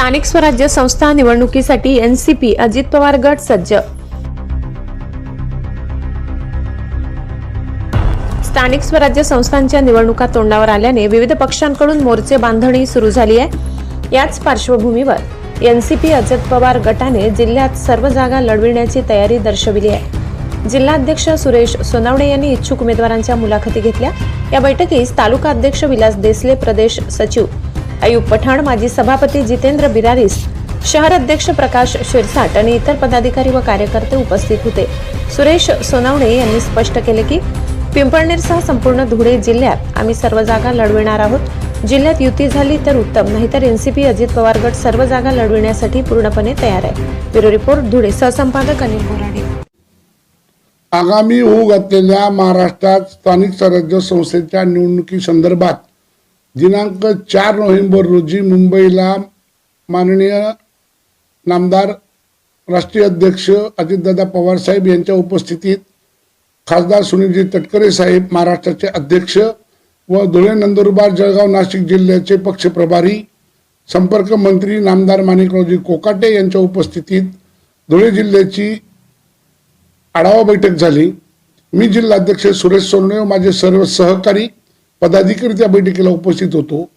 स्थानिक स्वराज्य संस्था निवडणुकीसाठी एनसीपी अजित पवार गट सज्ज. स्थानिक स्वराज्य संस्थांच्या निवडणुका तोंडावर आल्याने विविध पक्षांकडून मोर्चे बांधणी सुरू झाली आहे. याच पार्श्वभूमीवर एनसीपी अजित पवार गटाने जिल्ह्यात सर्व जागा लढविण्याची तयारी दर्शविली आहे. जिल्हाध्यक्ष सुरेश सोनावणे यांनी इच्छुक उमेदवारांच्या मुलाखती घेतल्या. या बैठकीस तालुका अध्यक्ष विलास देसले प्रदेश सचिव अयूब पठाण माजी सभापती जितेंद्र बिरारीस शहर अध्यक्ष प्रकाश शिरसाट आणि इतर पदाधिकारी व कार्यकर्ते उपस्थित होते. सुरेश सोनावणे यांनी स्पष्ट केले की पिंपळनेरसह संपूर्ण धुळे जिल्ह्यात आम्ही सर्व जागा लढविणार आहोत. जिल्ह्यात युती झाली तर उत्तम नाहीतर एनसीपी अजित पवार गट सर्व जागा लढविण्यासाठी पूर्णपणे तयार आहे. Bureau report Dhule. सहसंपादक Anil Borade. आगामी होऊ घातलेल्या महाराष्ट्रात स्थानिक स्वराज्य संस्थेच्या निवडणुकी संदर्भात दिनांक चार नोव्हेंबर रोजी मुंबईला माननीय नामदार राष्ट्रीय अध्यक्ष अजितदादा पवार साहेब यांच्या उपस्थितीत खासदार सुनीलजी तटकरे साहेब महाराष्ट्राचे अध्यक्ष व धुळे नंदुरबार जळगाव नाशिक जिल्ह्याचे पक्षप्रभारी संपर्क मंत्री नामदार माणिकरावजी कोकाटे यांच्या उपस्थितीत धुळे जिल्ह्याची आढावा बैठक झाली. मी जिल्हाध्यक्ष सुरेश सोनवे माझे सर्व सहकारी पदाधिकारी त्या बैठकीला उपस्थित होतो.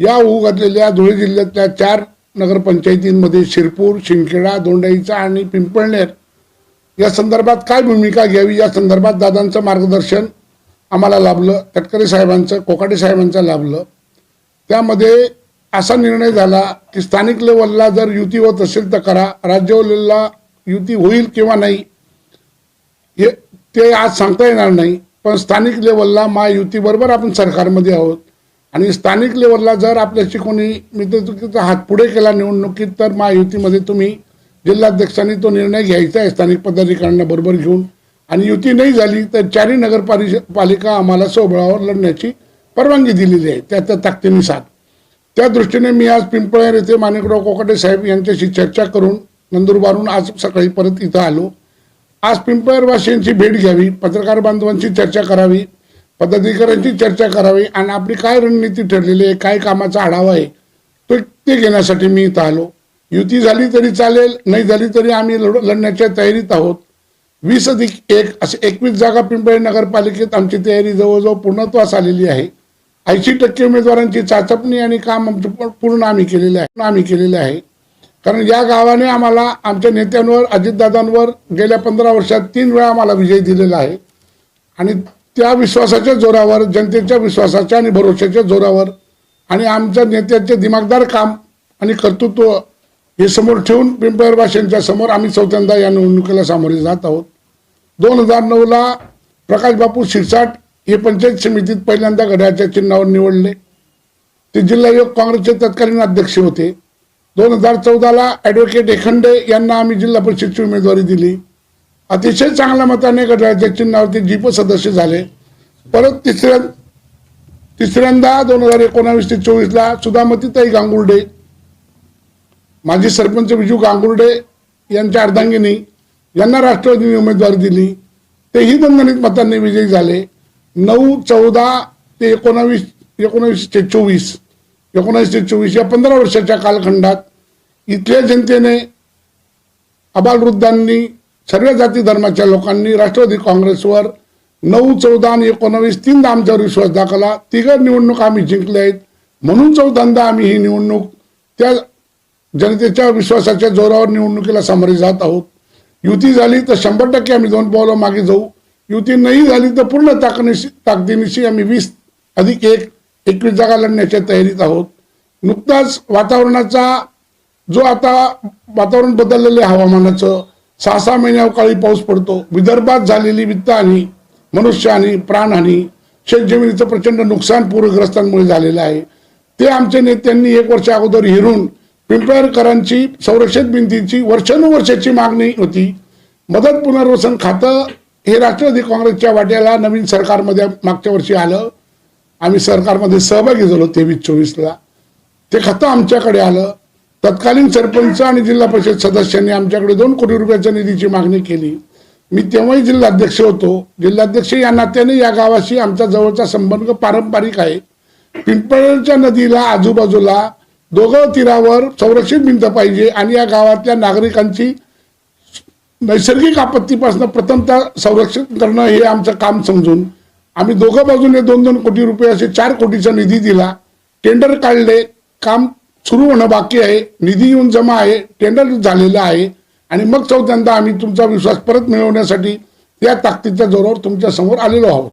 या होऊ घातलेल्या धुळे जिल्ह्यातल्या चार नगरपंचायतींमध्ये शिरपूर शिंदखेडा दोंडाईचा आणि पिंपळनेर या संदर्भात काय भूमिका घ्यावी? या संदर्भात दादांचं मार्गदर्शन आम्हाला लाभलं. तटकरे साहेबांचं कोकाटे साहेबांचं लाभलं. त्यामध्ये असा निर्णय झाला की स्थानिक लेवलला जर युती होत असेल तर करा. राज्य लेवलला युती होईल किंवा नाही हे ते आज सांगता येणार नाही. पण स्थानिक लेवलला महायुतीबरोबर आपण सरकारमध्ये आहोत. आणि स्थानिक लेवलला जर आपल्याशी कोणी मित्रचुकीचा हात पुढे केला निवडणुकीत तर महायुतीमध्ये तुम्ही जिल्हाध्यक्षांनी तो निर्णय घ्यायचा आहे स्थानिक पदाधिकाऱ्यांना बरोबर घेऊन. आणि युती नाही झाली तर चारही नगरपालिका पालिका आम्हाला सोबळावर लढण्याची परवानगी दिलेली आहे. त्या त्या ताकदीनुसार त्या दृष्टीने मी आज पिंपळेर येथे माणिकराव कोकाटे साहेब यांच्याशी चर्चा करून नंदुरबारून आज सकाळी परत इथं आलो. आज पिंपळवासियांची भेट घ्यावी पत्रकार बांधवांची चर्चा करावी पदाधिकाऱ्यांची चर्चा करावी आणि आपली काय रणनीती ठरलेली आहे काय कामाचा आढावा आहे तो ते घेण्यासाठी मी इथं आलो. युती झाली तरी चालेल नाही झाली तरी आम्ही लढ लढण्याच्या तयारीत आहोत. वीस अधिक एक असे एकवीस जागा पिंपळे नगरपालिकेत आमची तयारी जवळजवळ पूर्णत्वास आलेली आहे. ऐंशी टक्के उमेदवारांची चाचपणी आणि काम आमचं पूर्ण आम्ही केलेलं आहे आम्ही केलेलं आहे. कारण या गावाने आम्हाला आमच्या नेत्यांवर अजितदादांवर गेल्या पंधरा वर्षात तीन वेळा आम्हाला विजय दिलेला आहे. आणि त्या विश्वासाच्या जोरावर जनतेच्या विश्वासाच्या आणि भरोशाच्या जोरावर आणि आमच्या नेत्याचे दिमागदार काम आणि कर्तृत्व हे समोर ठेवून पिंपळनेर भाषेंच्या समोर आम्ही चौथ्यांदा या निवडणुकीला सामोरे जात आहोत. दोन हजार नऊला प्रकाश बापू शिरसाट हे पंचायत समितीत पहिल्यांदा घड्याच्या चिन्हावर निवडले. ते जिल्हा काँग्रेसचे तत्कालीन अध्यक्ष होते. दोन हजार चौदाला ॲडव्होकेट एखंडे यांना आम्ही जिल्हा परिषदची उमेदवारी दिली. अतिशय चांगल्या मताने घड्याळच्या चिन्हावरती जीप सदस्य झाले. परत तिसऱ्या तिसऱ्यांदा दोन हजार एकोणावीस ते चोवीसला सुधामतीताई गांगुर्डे माजी सरपंच विजू गांगुर्डे यांच्या अर्धांगिनी यांना राष्ट्रवादीने उमेदवारी दिली. तेही दणदणीत मतांनी विजयी झाले. नऊ चौदा ते एकोणावीस एकोणावीस ते चोवीस. एकोणीसशे चोवीस या पंधरा वर्षाच्या कालखंडात इथल्या जनतेने अबालवृद्धांनी सर्व जाती धर्माच्या लोकांनी राष्ट्रवादी काँग्रेसवर नऊ चौदा आणि एकोणवीस तीनदा आमच्यावर विश्वास दाखवला तिघं निवडणूक आम्ही जिंकले आहेत. म्हणून चौदांदा आम्ही ही निवडणूक त्या जनतेच्या विश्वासाच्या जोरावर निवडणुकीला सामोरे जात आहोत. युती झाली तर शंभर टक्के आम्ही दोन पावलं मागे जाऊ. युती नाही झाली तर पूर्ण ताकदीनिशी ताकदीनिशी आम्ही वीस अधिक एक एकवीस जागा लढण्याच्या तयारीत आहोत. नुकताच वातावरणाचा जो आता वातावरण बदललेलं आहे हवामानाचं सहा सहा महिने अवकाळी पाऊस पडतो. विदर्भात झालेली वित्तहानी मनुष्यहानी प्राणहानी शेतजमिनीचं प्रचंड नुकसान पूरग्रस्तांमुळे झालेलं आहे. ते आमच्या नेत्यांनी एक वर्ष अगोदर हिरून पिंपळकरांची संरक्षित भिंतीची वर्षानुवर्षाची मागणी होती. मदत पुनर्वसन खातं हे राष्ट्रवादी काँग्रेसच्या वाट्याला नवीन सरकारमध्ये मागच्या वर्षी आलं. आम्ही सरकारमध्ये सहभागी झालो तेवीस चोवीसला. ते खातं आमच्याकडे आलं. तत्कालीन सरपंच आणि जिल्हा परिषद सदस्यांनी आमच्याकडे दोन कोटी रुपयाच्या निधीची मागणी केली. मी तेव्हाही जिल्हाध्यक्ष होतो. जिल्हाध्यक्ष या नात्याने या गावाशी आमचा जवळचा संबंध पारंपरिक आहे. पिंपळच्या नदीला आजूबाजूला दोघं तीरावर संरक्षित भिंत पाहिजे आणि या गावातल्या नागरिकांची नैसर्गिक आपत्तीपासून प्रथमतः संरक्षण करणं हे आमचं काम समजून आम्ही दोघं बाजूने दोन दोन कोटी रुपये असे चार कोटीचा निधी दिला. टेंडर काढले. काम सुरू होणं बाकी आहे. निधी येऊन जमा आहे. टेंडर झालेलं आहे. आणि मग चौथ्यांदा आम्ही तुमचा विश्वास परत मिळवण्यासाठी या ताकदीच्या जोरावर तुमच्यासमोर आलेलो आहोत.